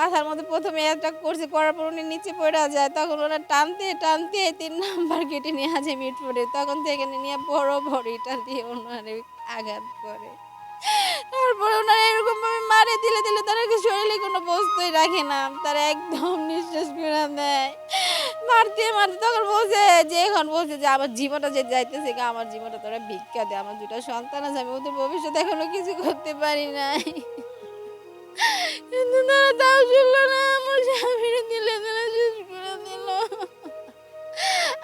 মাথার মধ্যে প্রথমে অ্যাটাক করছে করার পর উনি নিচে পড়ে যায়, তখন ওরা টানতে টানতে তিন নাম্বার কেটে নিয়ে আসে মিটফোর্ডে তখন থেকে নিয়ে বড় বড় ইটা দিয়ে ওনারে আঘাত করে। তারপরে ওনারা এরকম ভাবে মারে, দিলে দিলে তারা শরীরে কোনো বস্তুই রাখে না। তারা একদম নিঃশ্বাস ফেরা দেয়। মারতে মারতে তখন বলছে, যে এখন বলছে যে, আমার জীবনটা যে যাইতেছে আমার জীবনটা তোরা ভিক্ষা দেয় আমার দুটো সন্তান আছে, আমি ওদের ভবিষ্যৎ এখনও কিছু করতে পারি নাই। কিন্তু তারা তাও শুনলো না আমার স্বামীর দিলে তারা শেষ করে দিল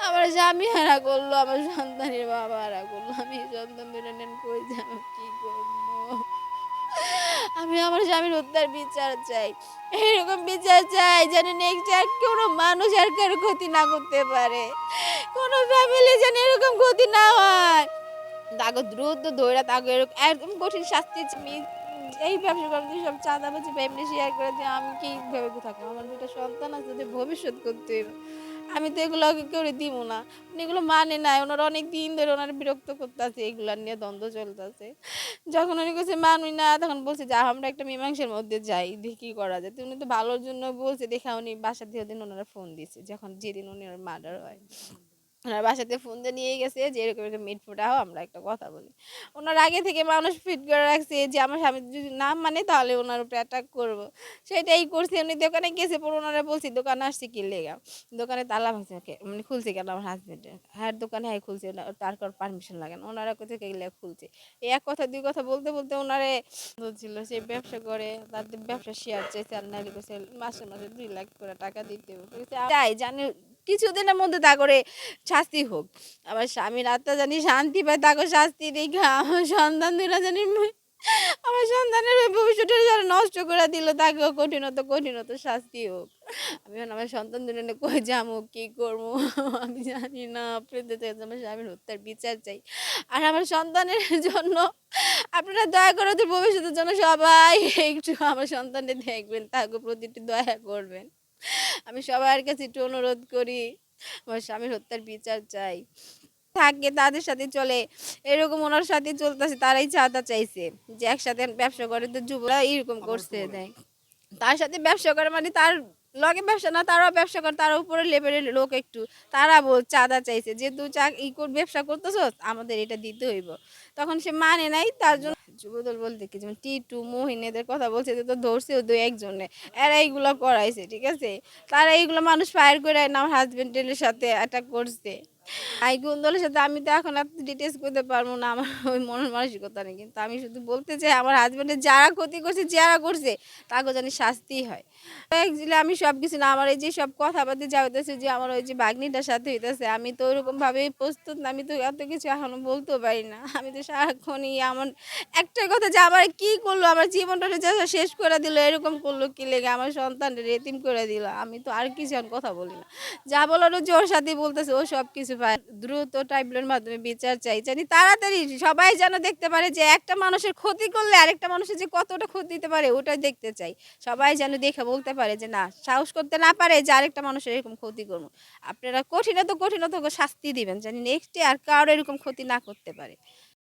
আমার স্বামী হারা করল আমার সন্তানের বাবা হারা করল আমি সন্তান দুটো নেন কই যাব কি করব আমি আমার স্বামীর উদ্ধার বিচার চাই এরকম বিচার চাই যেন নেক্সট আর কোনো মানুষ আর কারও ক্ষতি না করতে পারে কোনো ফ্যামিলি যেন এরকম ক্ষতি না হয় তাকে দ্রুত ধরে তাকে এরকম একদম কঠিন শাস্তি এই ব্যবসা করতে সব চাঁদাবাজি বা এমনি শেয়ার করে দিয়ে, আমি কি ভেবে থাকব আমার দুটো সন্তান আছে ওদের ভবিষ্যৎ করতে আমি তো এগুলো করে দিব না। এগুলো মানে নাই, ওনারা অনেক দিন ধরে ওনারা বিরক্ত করতেছে, এগুলো নিয়ে দ্বন্দ্ব চলতেছে। যখন উনি কাছে মানুষ না, তখন বলছে যা আমরা একটা মীমাংসার মধ্যে যাই, দেখি কি করা যায়। উনি তো ভালোর জন্য বলছে, দেখা উনি বাসা দিয়ে দিন ওনারা ফোন দিয়েছে যখন যেদিন উনি মার্ডার হয়। ওনার বাসাতে ফোন দিয়ে নিয়ে গেছে যে, এরকম এরকম মিট ফোটাও, আমরা একটা কথা বলি। ওনার আগে থেকে মানুষ ফিট করে রাখছে যে, আমার স্বামী যদি না মানে তাহলে ওনার উপরে অ্যাটাক করব। সেটাই করছে। উনি দোকানে গেছে, পর ওনারা বলছি, দোকানে আসছে, কি লেগা? দোকানে তালা ভাঙছে মানে খুলছে কেন আমার হাজবেন্ডের হ্যাঁ দোকানে হ্যাঁ খুলছে ওনা- তার কার পারমিশন লাগে না। ওনারা কোথায় গেলে খুলছে। এক কথা, দুই কথা বলতে বলতে ওনারে বলছিল সে ব্যবসা করে তাদের ব্যবসা শেয়ার চাইছে, আর নাইলে মাসে মাসে দুই লাখ করে টাকা দিতে চাই জানি কিছুদিনের মধ্যে তা করে শাস্তি হোক। আমার স্বামীর আত্মা জানি শান্তি পায় তাকে শাস্তি দেখে আমার সন্তান দুরা জানি আমার সন্তানের ওই ভবিষ্যৎটা যারা নষ্ট করে দিল, তাকেও কঠিনত কঠিনত শাস্তি হোক। আমি আমার সন্তান দুটো নিয়ে কই যাব, কি করব? আমি জানি না, আপনাদের কাছে আমার স্বামীর হত্যার বিচার চাই। আর আমার সন্তানের জন্য আপনারা দয়া করে ভবিষ্যতের জন্য সবাই একটু আমার সন্তানদের দেখবেন, তাকে প্রতিটি দয়া করবেন। আমি সবার কাছে একটু অনুরোধ করি আমার স্বামীর হত্যার বিচার চাই। থাকে তাদের সাথে চলে এরকম ওনার সাথে চলতেছে তারাই চাঁদা চাইছে যে একসাথে ব্যবসা করে তো যুবরা এরকম করছে দেয় তার সাথে ব্যবসা করে মানে তার লগে ব্যবসা না তারাও ব্যবসা করে তার উপরে লেভেলের লোক একটু। তারা বল চাঁদা চাইছে যে তুই চা ই ব্যবসা করতেছ আমাদের এটা দিতে হইব। তখন সে মানে নাই তার জন্য যুবদল বলতে কি? যেমন টিটু, মোহিন এদের কথা বলছে যে তো ধরছে দু একজনে। এরা এইগুলো করাইছে, ঠিক আছে? তারা এইগুলো মানুষ ফায়ার করে আমার হাজব্যান্ডের সাথে অ্যাটাক করছে। আই কুন্দলের সাথে আমি তো এখন এত ডিটেলস করতে পারব না, আমার ওই মনের মানসিকতা নেই কিন্তু আমি শুধু বলতে চাই, আমার হাজবেন্ডের যারা ক্ষতি করছে, যারা করছে তাকে জানি শাস্তি হয়। অ্যাকচুয়ালি আমি সব কিছু না, আমার এই যে সব কথাবার্তা যা হইতেছে যে আমার ওই যে বাগনিটার সাথে হইতেছে, আমি তো প্রস্তুত না, আমি তো এত কিছু এখনও বলতেও পারি না। আমি তো সারাক্ষণই এমন একটাই কথা যে আমার কি করল, আমার জীবনটা শেষ করে দিল, এরকম করল কি লেগে, আমার সন্তানটা রেতিম করে দিল। আমি তো আর কিছু কথা বলি না। যা বলার ও যে ওর সাথে বলতেছে, ও সব কিছু পায় দ্রুত ট্রাইব্যুনালের মাধ্যমে বিচার চাই, জানি তাড়াতাড়ি সবাই যেন দেখতে পারে যে একটা মানুষের ক্ষতি করলে আরেকটা মানুষের যে কতটা ক্ষতি দিতে পারে, ওটাই দেখতে চাই। সবাই যেন দেখে বলতে পারে যে না, সাহস করতে না পারে যে আরেকটা মানুষের এরকম ক্ষতি করব। আপনারা কঠিনত কঠিনত শাস্তি দিবেন, জানি নেক্সটে আর কারও এরকম ক্ষতি না করতে পারে।